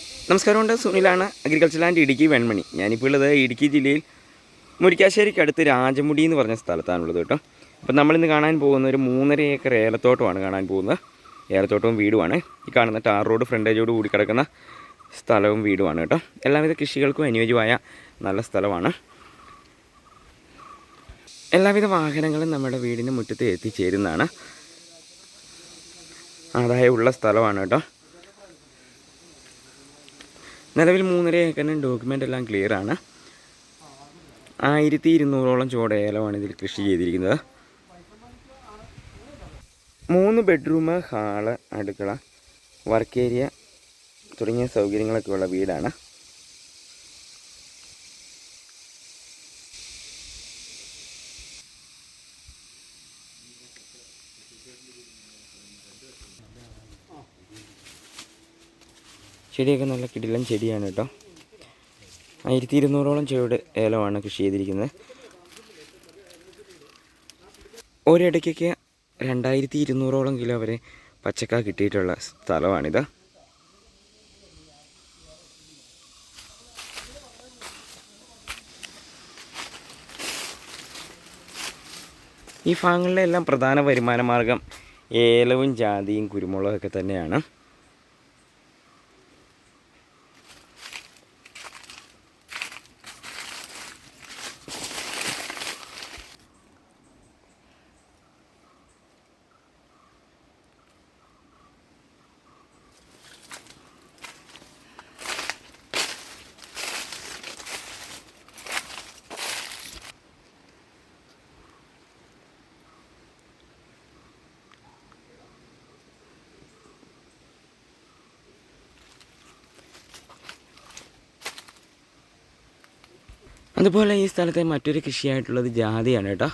നമസ്കാരമുണ്ട് സുനിലാണ് agriculture land Idukki Venmani. ഞാനിപ്പോൾ ഉള്ളത് ഇടുക്കി ജില്ലയിൽ മുരിക്കാശ്ശേരിക്ക് അടുത്ത് രാജമുടി എന്ന് പറഞ്ഞ സ്ഥലത്താണുള്ളത് കേട്ടോ. അപ്പം നമ്മളിന്ന് കാണാൻ പോകുന്ന ഒരു മൂന്നര ഏക്കർ ഏലത്തോട്ടമാണ് കാണാൻ പോകുന്നത്. ഏലത്തോട്ടവും വീടുമാണ്. ഈ കാണുന്ന ടാർ റോഡ് ഫ്രണ്ടേജോട് കൂടി കിടക്കുന്ന സ്ഥലവും വീടുമാണ് കേട്ടോ. എല്ലാവിധ കൃഷികൾക്കും അനുയോജ്യമായ നല്ല സ്ഥലമാണ്. എല്ലാവിധ വാഹനങ്ങളും നമ്മുടെ വീടിന്റെ മുറ്റത്ത് എത്തിച്ചേരുന്നതാണ്. ആദായമുള്ള സ്ഥലമാണ് കേട്ടോ. നിലവിൽ മൂന്നര ഏക്കറിന് ഡോക്യുമെന്റ് എല്ലാം ക്ലിയർ ആണ്. ആയിരത്തി ഇരുന്നൂറോളം ചോട ഏലമാണ് ഇതിൽ കൃഷി ചെയ്തിരിക്കുന്നത്. മൂന്ന് ബെഡ്റൂം ഹാൾ അടുക്കള വർക്ക് ഏരിയ തുടങ്ങിയ സൗകര്യങ്ങളൊക്കെ ഉള്ള വീടാണ്. ചെടിയൊക്കെ നല്ല കിടിലൻ ചെടിയാണ് കേട്ടോ. ആയിരത്തി ഇരുന്നൂറോളം ചെടിയുടെ ഏലമാണ് കൃഷി ചെയ്തിരിക്കുന്നത്. ഒരിടയ്ക്കൊക്കെ രണ്ടായിരത്തി ഇരുന്നൂറോളം കിലോ വരെ പച്ചക്ക കിട്ടിയിട്ടുള്ള സ്ഥലമാണിത്. ഈ ഭാഗങ്ങളിലെല്ലാം പ്രധാന വരുമാന മാർഗം ഏലവും ജാതിയും കുരുമുളകൊക്കെ തന്നെയാണ്. അതുപോലെ ഈ സ്ഥലത്തെ മറ്റൊരു കൃഷിയായിട്ടുള്ളത് ജാതിയാണ് കേട്ടോ.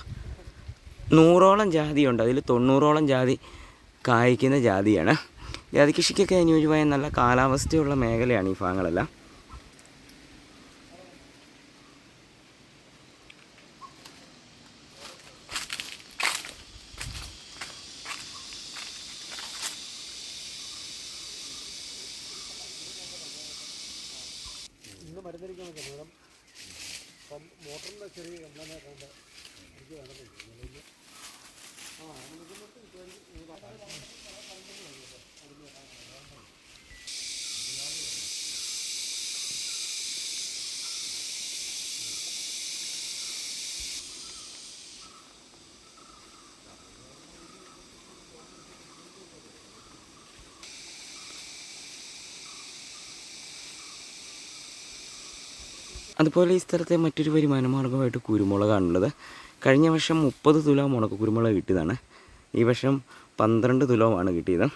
നൂറോളം ജാതിയുണ്ട്. അതിൽ തൊണ്ണൂറോളം ജാതി കായ്ക്കുന്ന ജാതിയാണ്. ജാതി കൃഷിക്കൊക്കെ അനുയോജ്യമായ നല്ല കാലാവസ്ഥയുള്ള മേഖലയാണ് ഈ ഭാഗങ്ങളെല്ലാം. മരുന്നടിക്കാൻ അപ്പം മോട്ടറിന്റെ ചെറിയ കംപ്ലൈന്റ് ആയതുകൊണ്ട് എനിക്ക് വേണമെന്നില്ല ആ അതുപോലെ ഈ സ്ഥലത്തെ മറ്റൊരു വരുമാന മാർഗമായിട്ട് കുരുമുളകാണുള്ളത് കഴിഞ്ഞ വർഷം മുപ്പത് തുലാം മുളക് കുരുമുളക് കിട്ടിയതാണ്. ഈ വർഷം പന്ത്രണ്ട് തുലമാണ് കിട്ടിയത്.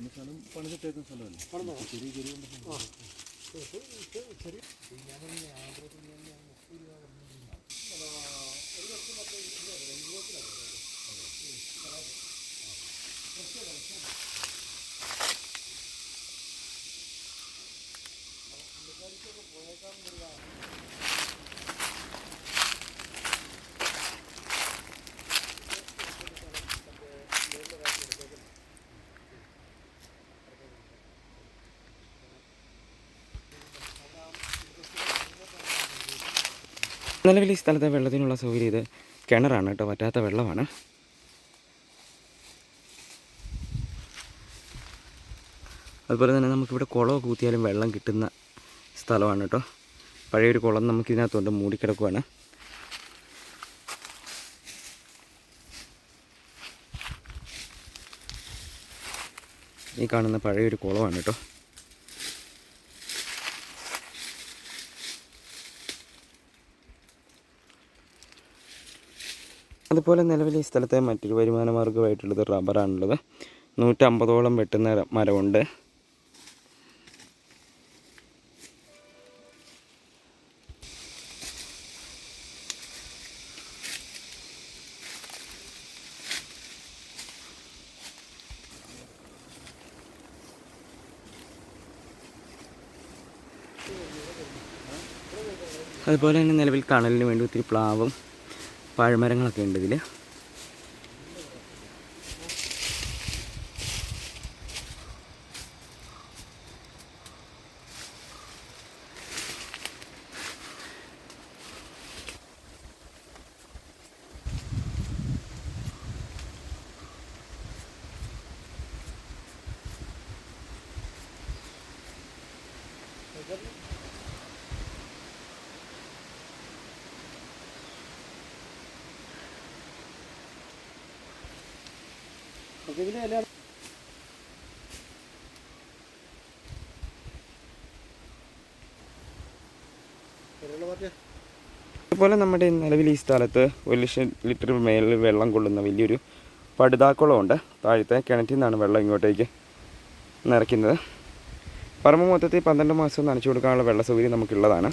പിന്നെ സ്ഥലം പണിതിട്ടേക്കുന്ന സ്ഥലമല്ലേ? ചെറിയ ചെറിയ ചെറിയ ആ ശരി നിലവിൽ ഈ സ്ഥലത്തെ വെള്ളത്തിനുള്ള സൗകര്യം ഇത് കിണറാണ് കേട്ടോ പറ്റാത്ത വെള്ളമാണ്. അതുപോലെ തന്നെ നമുക്കിവിടെ കുളമൊക്കെ കൂത്തിയാലും വെള്ളം കിട്ടുന്ന സ്ഥലമാണ് കേട്ടോ. പഴയൊരു കുളം നമുക്കിതിനകത്തുണ്ട് മൂടിക്കിടക്കുവാണ്. ഈ കാണുന്ന പഴയൊരു കുളമാണ് കേട്ടോ. അതുപോലെ നിലവിൽ ഈ സ്ഥലത്തെ മറ്റൊരു വരുമാന മാർഗമായിട്ടുള്ളത് റബ്ബറാണുള്ളത്. നൂറ്റമ്പതോളം വെട്ടുന്ന മരമുണ്ട്. അതുപോലെ തന്നെ നിലവിൽ തണലിന് വേണ്ടി ഒത്തിരി പ്ലാവും പഴമരങ്ങളൊക്കെ ഉണ്ട് ഇതിൽ നമുക്ക് ഇതിന്റെ ഇല അതുപോലെ നമ്മുടെ നിലവിൽ ഈ സ്ഥലത്ത് ഒരു ലക്ഷം ലിറ്റർ മേലിൽ വെള്ളം കൊള്ളുന്ന വലിയൊരു പടുതാക്കുളമുണ്ട്. താഴത്തെ കിണറ്റിൽ നിന്നാണ് വെള്ളം ഇങ്ങോട്ടേക്ക് നിറയ്ക്കുന്നത്. പറമ്പ് മൊത്തത്തിൽ പന്ത്രണ്ട് മാസം നനച്ചു കൊടുക്കാനുള്ള വെള്ള സൗകര്യം നമുക്കുള്ളതാണ്.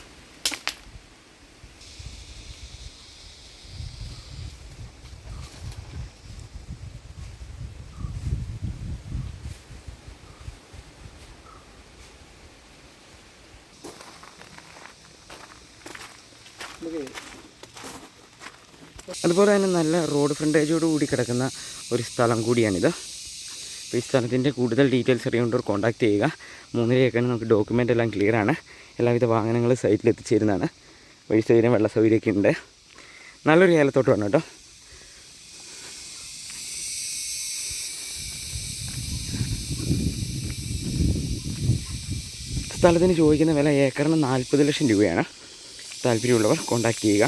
അതുപോലെ തന്നെ നല്ല റോഡ് ഫ്രണ്ടേജോട് കൂടി കിടക്കുന്ന ഒരു സ്ഥലം കൂടിയാണിത്. അപ്പോൾ ഈ സ്ഥലത്തിന്റെ കൂടുതൽ ഡീറ്റെയിൽസ് അറിയുമ്പോൾ കോൺടാക്ട് ചെയ്യുക. മൂന്നര ഏക്കറിന് നമുക്ക് ഡോക്യുമെന്റ് എല്ലാം ക്ലിയർ ആണ്. എല്ലാവിധ വാഹനങ്ങൾ സൈറ്റിൽ എത്തിച്ചേരുന്നതാണ്. വഴി സൗകര്യം വെള്ള സൗകര്യമൊക്കെ ഉണ്ട്. നല്ലൊരു ഏലത്തോട്ടമാണ് കേട്ടോ. സ്ഥലത്തിന് ചോദിക്കുന്ന വില ഏക്കറിന് നാൽപ്പത് ലക്ഷം രൂപയാണ്. താല്പര്യമുള്ളവർ കോൺടാക്ട് ചെയ്യുക